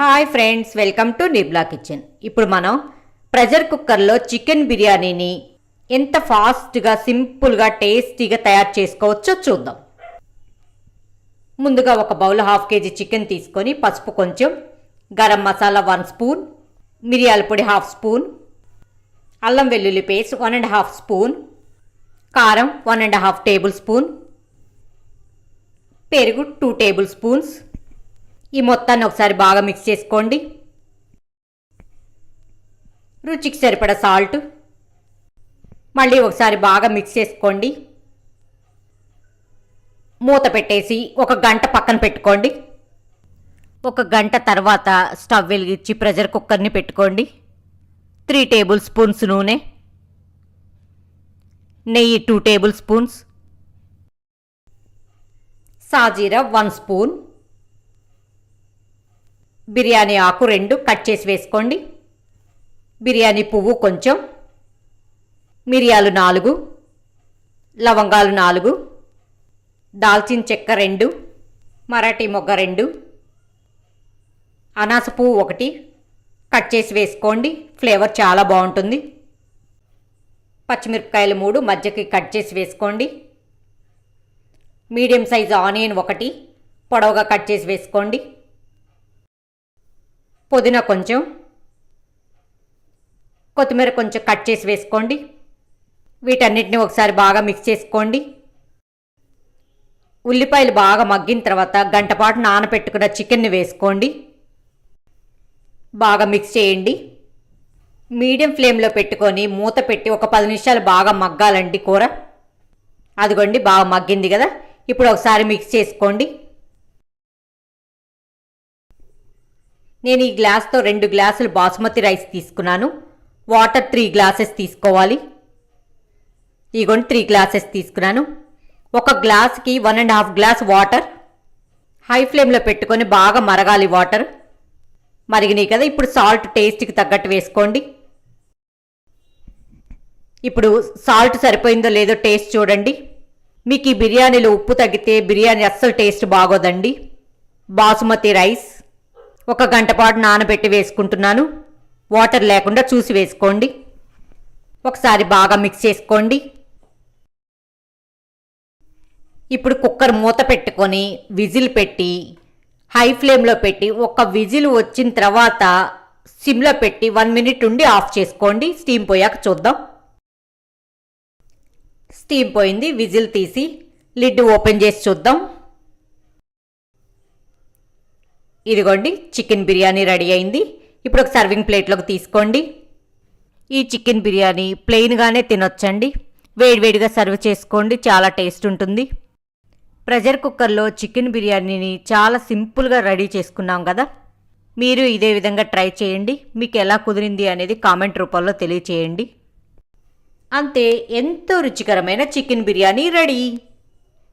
Hi friends welcome to Nirmala kitchen. ఇప్పుడు మనం pressure కుక్కర్లో చికెన్ బిర్యానీని ఎంత ఫాస్ట్గా సింపుల్గా టేస్టీగా తయారు చేసుకోవచ్చో చూద్దాం. ముందుగా ఒక బౌల్ హాఫ్ కేజీ చికెన్ తీసుకొని పసుపు కొంచెం గరం మసాలా వన్ స్పూన్ మిరియాల పొడి హాఫ్ స్పూన్ అల్లం వెల్లుల్లి paste one and half spoon కారం one and half tablespoon పెరుగు టూ టేబుల్ స్పూన్స్ ఈ మొత్తాన్ని ఒకసారి బాగా మిక్స్ చేసుకోండి. రుచికి సరిపడ సాల్ట్. మళ్ళీ ఒకసారి బాగా మిక్స్ చేసుకోండి. మూత పెట్టేసి ఒక గంట పక్కన పెట్టుకోండి. ఒక గంట తర్వాత స్టవ్ వెలిగించి ప్రెషర్ కుక్కర్ని పెట్టుకోండి. త్రీ టేబుల్ స్పూన్స్ నూనె. నెయ్యి టూ టేబుల్ స్పూన్స్. సాజీరా వన్ స్పూన్. బిర్యానీ ఆకు రెండు కట్ చేసి వేసుకోండి. బిర్యానీ పువ్వు కొంచెం మిరియాలు నాలుగు లవంగాలు నాలుగు దాల్చిన చెక్క రెండు మరాఠీ మొగ్గ రెండు అనాస పువ్వు ఒకటి కట్ చేసి వేసుకోండి. ఫ్లేవర్ చాలా బాగుంటుంది. పచ్చిమిరపకాయలు మూడు మధ్యకి కట్ చేసి వేసుకోండి. మీడియం సైజు ఆనియన్ ఒకటి పొడవుగా కట్ చేసి వేసుకోండి. పుదీనా కొంచెం కొత్తిమీర కొంచెం కట్ చేసి వేసుకోండి. వీటన్నిటిని ఒకసారి బాగా మిక్స్ చేసుకోండి. ఉల్లిపాయలు బాగా మగ్గిన తర్వాత గంటపాటు నానబెట్టుకున్న చికెన్ని వేసుకోండి. బాగా మిక్స్ చేయండి. మీడియం ఫ్లేమ్లో పెట్టుకొని మూత పెట్టి ఒక పది నిమిషాలు బాగా మగ్గాలండి కూర. అదిగోండి బాగా మగ్గింది కదా. ఇప్పుడు ఒకసారి మిక్స్ చేసుకోండి. నేను ఈ గ్లాస్తో రెండు గ్లాసులు బాస్మతి రైస్ తీసుకున్నాను. వాటర్ త్రీ గ్లాసెస్ తీసుకోవాలి. ఇగోండి త్రీ గ్లాసెస్ తీసుకున్నాను. ఒక గ్లాస్కి one and half glass water. High ఫ్లేమ్లో పెట్టుకొని బాగా మరగాలి వాటర్. మరిగినాయి కదా ఇప్పుడు సాల్ట్ టేస్ట్కి తగ్గట్టు వేసుకోండి. ఇప్పుడు సాల్ట్ సరిపోయిందో లేదో టేస్ట్ చూడండి. మీకు ఈ బిర్యానీలో ఉప్పు తగ్గితే బిర్యానీ అస్సలు టేస్ట్ బాగోదండి. బాసుమతి రైస్. ఒక గంట పాటు నానబెట్టి వేసుకుంటున్నాను. వాటర్ లేకుండా చూసి వేసుకోండి. ఒకసారి బాగా మిక్స్ చేసుకోండి. ఇప్పుడు కుక్కర్ మూత పెట్టుకొని విజిల్ పెట్టి హై ఫ్లేమ్లో పెట్టి ఒక విజిల్ వచ్చిన తర్వాత సిమ్లో పెట్టి వన్ మినిట్ ఉండి ఆఫ్ చేసుకోండి. స్టీమ్ పోయాక చూద్దాం. స్టీమ్ పోయింది. విజిల్ తీసి లిడ్ ఓపెన్ చేసి చూద్దాం. ఇదిగోండి చికెన్ బిర్యానీ రెడీ అయింది. ఇప్పుడు ఒక సర్వింగ్ ప్లేట్లోకి తీసుకోండి. ఈ చికెన్ బిర్యానీ ప్లెయిన్గానే తినొచ్చండి. వేడివేడిగా సర్వ్ చేసుకోండి చాలా టేస్ట్ ఉంటుంది. ప్రెషర్ కుక్కర్లో చికెన్ బిర్యానీని చాలా సింపుల్గా రెడీ చేసుకున్నాం కదా. మీరు ఇదే విధంగా ట్రై చేయండి. మీకు ఎలా కుదిరింది అనేది కామెంట్ రూపంలో తెలియచేయండి. అంతే ఎంతో రుచికరమైన చికెన్ బిర్యానీ రెడీ.